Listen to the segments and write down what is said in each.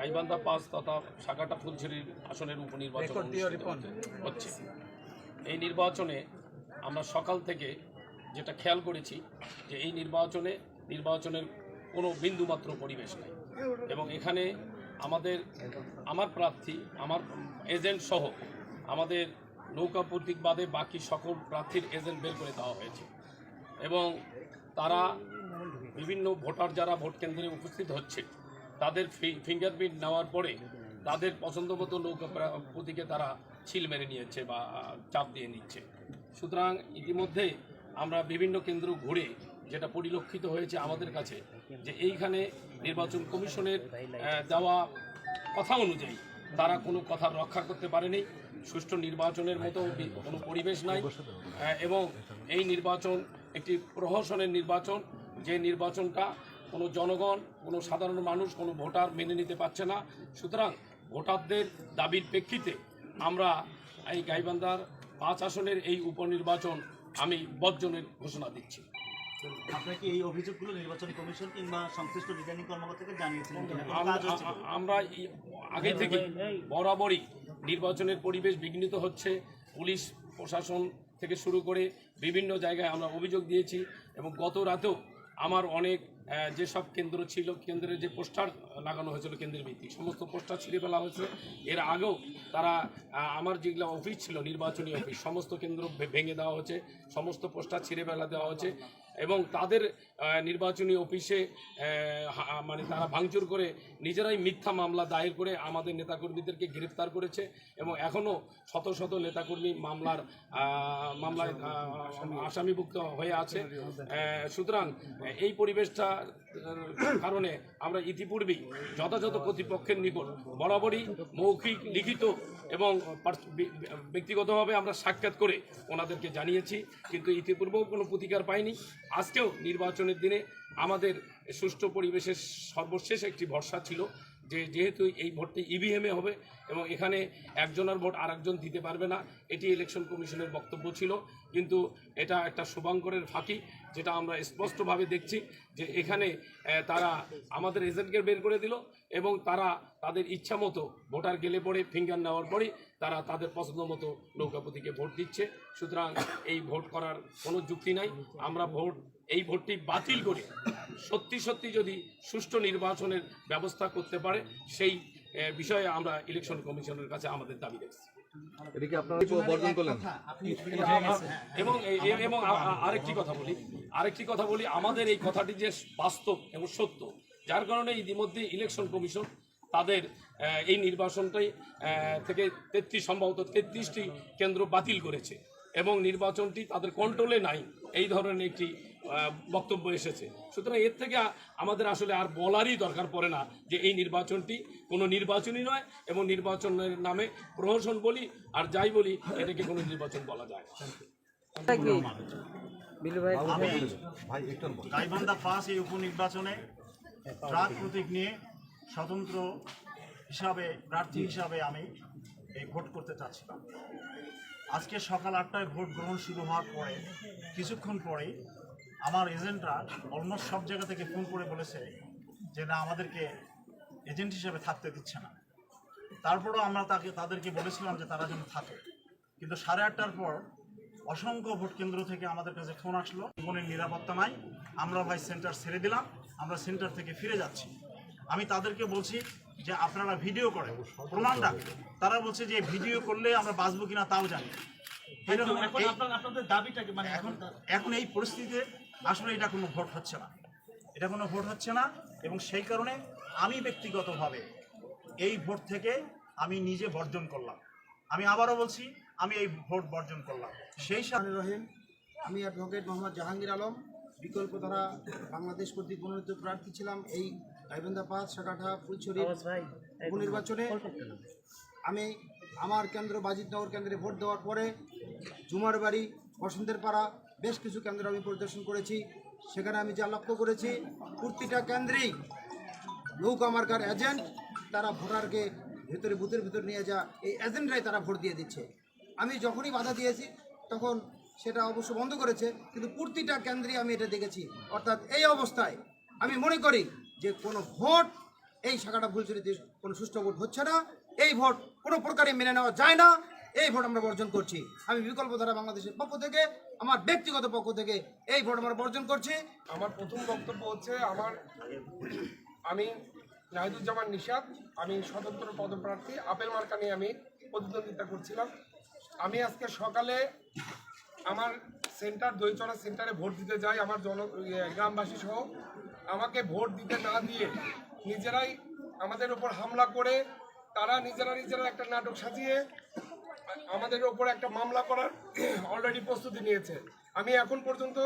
Gaibandha pass তথা Sakata ফুলছড়ির আসনের উপনির্বাচন হচ্ছে। এই নির্বাচনে আমরা সকাল থেকে যেটা খেয়াল করেছি যে এই নির্বাচনে নির্বাচনের কোনো বিন্দুমাত্র পরিবেশ নেই। এবং এখানে আমাদের আমার প্রার্থী আমার এজেন্ট সহ আমাদের নৌকা প্রতীক বাদে বাকি সকল প্রার্থীর এজেন্ট বের করে দেওয়া হয়েছে। এবং তারা বিভিন্ন ভোটার যারা ভোট কেন্দ্রে উপস্থিত হচ্ছে তাদের ফিঙ্গারপ্রিন্ট নেওয়ার পরে তাদের পছন্দ মতো নৌকা প্রতীকে তারা ছিল মেরে নিয়েছে বা চাপ দিয়ে নিচ্ছে। সুতরাং ইতিমধ্যে আমরা বিভিন্ন কেন্দ্র ঘুরে যেটা পরিলক্ষিত হয়েছে আমাদের কাছে, যে এইখানে নির্বাচন কমিশনের দেওয়া কথা অনুযায়ী তারা কোনো কথা রক্ষা করতে পারেনি। সুষ্ঠু নির্বাচনের মতো কোনো পরিবেশ নাই। এবং এই নির্বাচন একটি প্রহসনের নির্বাচন। যে নির্বাচনটা কোনো জনগণ কোনো সাধারণ মানুষ কোনো ভোটার মেনে নিতে পারছে না। সুতরাং ভোটারদের দাবির প্রেক্ষিতে আমরা এই গাইবান্ধার পাঁচ আসনের এই উপনির্বাচন আমি বর্জনের ঘোষণা দিচ্ছি। আপনার কি এই অভিযোগগুলো নির্বাচন কমিশন কিংবা সংশ্লিষ্ট রিটার্নিং কর্মকর্তাকে জানিয়েছিলেন আমরা আগে থেকে বরাবরই নির্বাচনের পরিবেশ বিঘ্নিত হচ্ছে। পুলিশ প্রশাসন থেকে শুরু করে বিভিন্ন জায়গায় আমরা অভিযোগ দিয়েছি এবং গত রাতেও আমার অনেক যেসব কেন্দ্র ছিল, কেন্দ্রের যে পোস্টার লাগানো হয়েছিল, কেন্দ্রের ভিত্তিক সমস্ত পোস্টার ছিঁড়ে ফেলা হয়েছে। এর আগেও তারা আমার যেগুলো অফিস ছিল, নির্বাচনী অফিস, সমস্ত কেন্দ্র ভেঙে দেওয়া হয়েছে, সমস্ত পোস্টার ছিঁড়ে ফেলা দেওয়া হয়েছে। এবং তাদের নির্বাচনী অফিসে মানে তারা ভাঙচুর করে নিজেরাই মিথ্যা মামলা দায়ের করে আমাদের নেতাকর্মীদেরকে গ্রেফতার করেছে এবং এখনও শত শত নেতাকর্মী মামলার মামলায় আসামিভুক্ত হয়ে আছে। সুতরাং এই পরিবেশটা কারণে আমরা ইতিপূর্বেই যথাযথ কর্তৃপক্ষের নিকট বরাবরই মৌখিক, লিখিত এবং ব্যক্তিগতভাবে আমরা সাক্ষাৎ করে ওনাদেরকে জানিয়েছি, কিন্তু ইতিপূর্বেও কোনো প্রতিকার পাইনি। আজকেও নির্বাচনের দিনে আমাদের সুষ্ঠু পরিবেশের সর্বশেষ একটি ভরসা ছিল। যে যেহেতু এই ভোটটি ইভিএমে হবে এবং এখানে একজনের ভোট আরেকজন দিতে পারবে না, এটি ইলেকশন কমিশনের বক্তব্য ছিল। কিন্তু এটা একটা শুভাঙ্করের ফাঁকি, যেটা আমরা স্পষ্টভাবে দেখছি যে এখানে তারা আমাদের এজেন্টকে বের করে দিল এবং তারা তাদের ইচ্ছা মতো ভোটার গেলে পরে ফিঙ্গার নেওয়ার পরে তারা তাদের পছন্দ মতো নৌকাপতিকে ভোট দিচ্ছে। সুতরাং এই ভোট করার কোনো যুক্তি নাই। আমরা ভোট, এই ভোটটি বাতিল করে। সত্যি সত্যি যদি সুষ্ঠু নির্বাচনের ব্যবস্থা করতে পারে সেই বিষয়ে আমরা ইলেকশন কমিশনের কাছে আমাদের দাবি রাখছি। এদিকে আপনারা বর্জন করলেন। এবং এবং আরেকটি কথা বলি আরেকটি কথা বলি আমাদের এই কথাটি যে বাস্তব এবং সত্য যার কারণে ইতিমধ্যে ইলেকশন কমিশন তাদের এই নির্বাচনটাই আহ, থেকে তেত্রিশ সম্ভবত তেত্রিশটি কেন্দ্র বাতিল করেছে। এবং নির্বাচনটি তাদের কন্ট্রোলে নাই এই ধরনের একটি বক্তব্য এসেছে। সুতরাং এর থেকে আমাদের আসলে আর বলারই দরকার পড়ে না যে এই নির্বাচনটি কোনো নির্বাচনই নয় এবং নির্বাচনের নামে প্রহসন বলি আর যাই বলি এটাকে কোনো নির্বাচন বলা যায় গাইবান্ধা পাস এই উপনির্বাচনে ট্রাক প্রতীক নিয়ে স্বতন্ত্র হিসাবে প্রার্থী হিসাবে আমি এই ভোট করতে চাচ্ছিলাম। আজকে সকাল আটটায় ভোট গ্রহণ শুরু হওয়ার পরে কিছুক্ষণ পরেই আমার এজেন্টরা অলমোস্ট সব জায়গা থেকে ফোন করে বলেছে যে না আমাদেরকে এজেন্ট হিসেবে থাকতে দিচ্ছে না। তারপরেও আমরা তাকে তাদেরকে বলেছিলাম যে তারা যেন থাকে। কিন্তু সাড়ে আটটার পর অসংখ্য ভোট কেন্দ্র থেকে আমাদের কাছে ফোন আসলো। জীবনের নিরাপত্তা নাই। আমরা ভাই সেন্টার ছেড়ে দিলাম। আমরা সেন্টার থেকে ফিরে যাচ্ছি। আমি তাদেরকে বলছি যে আপনারা ভিডিও করেন। প্রমাণ রাখেন তারা বলছে যে ভিডিও করলে আমরা বাঁচবো কিনা তাও জানি মানে এখন এখন এই পরিস্থিতিতে আসলে এটা কোনো ভোট হচ্ছে না। এটা কোনো ভোট হচ্ছে না এবং সেই কারণে আমি ব্যক্তিগতভাবে এই ভোট থেকে আমি নিজে বর্জন করলাম। আমি আবারও বলছি আমি এই ভোট বর্জন করলাম। সেই সাথে রহিম আমি অ্যাডভোকেট মোহাম্মদ জাহাঙ্গীর আলম বিকল্প ধারা বাংলাদেশ কর্তৃক মনোনীত প্রার্থী ছিলাম এই গাইবান্ধা পাস শাখাঠা ফুলছড়ি উপনির্বাচনে। আমি আমার কেন্দ্র বাজিতনগর কেন্দ্রে ভোট দেওয়ার পরে জুমার বাড়ি বসন্তের পাড়া বেশ কিছু কেন্দ্র আমি পরিদর্শন করেছি। সেখানে আমি যা লক্ষ্য করেছি, প্রতিটা কেন্দ্রেই নৌকা মার্কার এজেন্ট তারা ভোটারকে ভেতরে, বুথের ভিতর নিয়ে যা, এই এজেন্টরাই তারা ভোট দিয়ে দিচ্ছে। আমি যখনই বাধা দিয়েছি, তখন সেটা অবশ্য বন্ধ করেছে, কিন্তু প্রতিটা কেন্দ্রে আমি এটা দেখেছি। অর্থাৎ এই অবস্থায় আমি মনে করি যে কোনো ভোট, এই শাখাটা ফুলছড়িতে কোনো সুষ্ঠু ভোট হচ্ছে না, এই ভোট কোনো প্রকারে মেনে নেওয়া যায় না। এই ভোট আমরা বর্জন করছি। আমি বিকল্প ধারা বাংলাদেশের পক্ষ থেকে আমার ব্যক্তিগত পক্ষ থেকে এই ভোট আমরা বর্জন করছি। আমার প্রথম বক্তব্য হচ্ছে আমার আমি নাহিদুজ্জামান নিশাদ আমি স্বতন্ত্র পদপ্রার্থী আপেল মার্কা নিয়ে আমি প্রতিদ্বন্দ্বিতা করছিলাম। আমি আজকে সকালে আমার সেন্টার দইচড়া সেন্টারে ভোট দিতে যাই আমার জন ইয়ে, গ্রামবাসী সহ। আমাকে ভোট দিতে না দিয়ে নিজেরাই আমাদের উপর হামলা করে তারা নিজেরা নিজেরা একটা নাটক সাজিয়ে আমাদের ওপর একটা মামলা করার অলরেডি প্রস্তুতি নিয়েছে। আমি এখন পর্যন্ত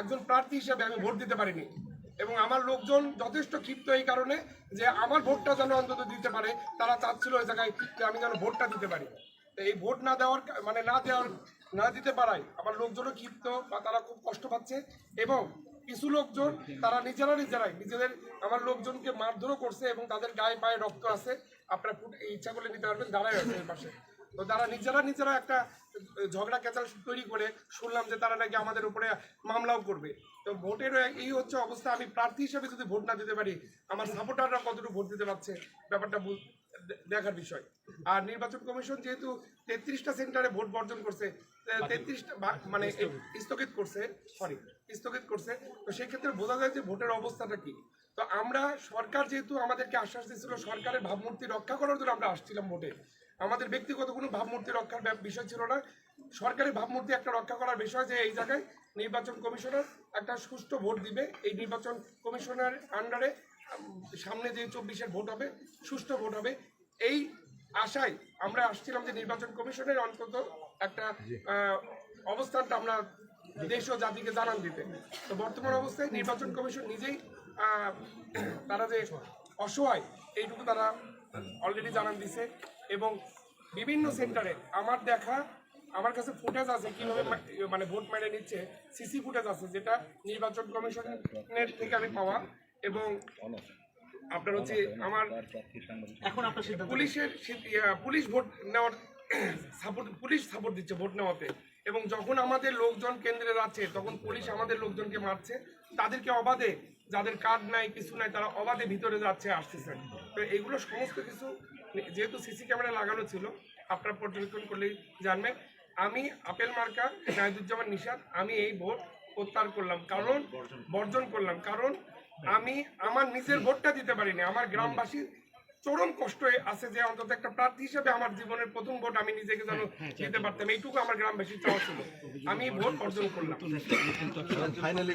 একজন প্রার্থী হিসেবে আমি ভোট দিতে পারিনি। এবং আমার লোকজন যথেষ্ট ক্ষিপ্ত এই কারণে যে আমার ভোটটা যেন অন্তত দিতে পারে, তারা চাচ্ছিল ওই জায়গায় আমি যেন ভোটটা দিতে পারি। তো এই ভোট না দেওয়ার মানে না দেওয়ার, না দিতে পারায় আমার লোকজনও ক্ষিপ্ত বা তারা খুব কষ্ট পাচ্ছে এবং কিছু লোকজন তারা নিজেরা নিজেরাই নিজেদের আমার লোকজনকে মারধরও করছে এবং তাদের গায়ে পায়ে রক্ত আছে। আপনারা ইচ্ছা করলে নিতে পারবেন, দাঁড়ায় আছে পাশে। তো তারা নিজেরা নিজেরা একটা ঝগড়া ক্যাচাল তৈরি করে শুনলাম যে তারা নাকি আমাদের উপরে মামলাও করবে। তো ভোটের এই হচ্ছে অবস্থা। আমি প্রার্থী হিসেবে যদি ভোট না দিতে পারি আমার সাপোর্টাররা কতটুকু ভোট দিতে পারছে ব্যাপারটা দেখার বিষয়। আর নির্বাচন কমিশন যেহেতু তেত্রিশটা সেন্টারে ভোট বর্জন করছে তেত্রিশটা মানে স্থগিত। করছে সরি স্থগিত করছে। তো সেক্ষেত্রে বোঝা যায় যে ভোটের অবস্থাটা কি। তো আমরা সরকার যেহেতু আমাদেরকে আশ্বাস দিয়েছিল সরকারের ভাবমূর্তি রক্ষা করার জন্য আমরা আসছিলাম ভোটে। আমাদের ব্যক্তিগত কোনো ভাবমূর্তি রক্ষার বিষয় ছিল না। সরকারের ভাবমূর্তি একটা রক্ষা করার বিষয় যে এই জায়গায় নির্বাচন কমিশনার একটা সুষ্ঠু ভোট দিবে। এই নির্বাচন কমিশনার আন্ডারে সামনে যে চব্বিশের ভোট হবে সুষ্ঠু ভোট হবে। এই আশায় আমরা আসছিলাম যে নির্বাচন কমিশনের অন্তত একটা অবস্থানটা আমরা দেশ ও জাতিকে জানান দিতে। তো বর্তমান অবস্থায় নির্বাচন কমিশন নিজেই তারা যে অসহায় এইটুকু তারা অলরেডি জানান দিছে। এবং বিভিন্ন সেন্টারে আমার দেখা আমার কাছে ফুটেজ আছে কীভাবে মানে ভোট মেরে নিচ্ছে সিসি ফুটেজ আছে যেটা নির্বাচন কমিশনের থেকে আমি পাওয়া এবং আপনার হচ্ছে আমার এখন পুলিশের সি- ইয়া, পুলিশ ভোট নেওয়ার সাপোর্ট পুলিশ সাপোর্ট দিচ্ছে ভোট নেওয়াতে। এবং যখন আমাদের লোকজন কেন্দ্রে যাচ্ছে তখন পুলিশ আমাদের লোকজনকে মারছে তাদেরকে অবাধে যাদের কার্ড নাই কিছু নাই তারা অবাধে ভিতরে যাচ্ছে আসতেছে। তো এগুলো সমস্ত কিছু যেহেতু সিসি ক্যামেরা লাগানো ছিল আপনারা পর্যবেক্ষণ করলেই জানবেন আমি আপেল মার্কা নাহিদুজ্জামান নিশাদ আমি এই ভোট প্রত্যাহার করলাম কারণ বর্জন করলাম কারণ আমি আমার নিজের ভোটটা দিতে পারিনি আমার গ্রামবাসী চরম কষ্ট আছে যে অন্তত একটা প্রার্থী হিসেবে আমার জীবনের প্রথম ভোট আমি নিজেকে যেন দিতে পারতাম এইটুকু আমার গ্রামবাসী চাওয়া ছিল আমি ভোট অর্জন করলাম ফাইনালি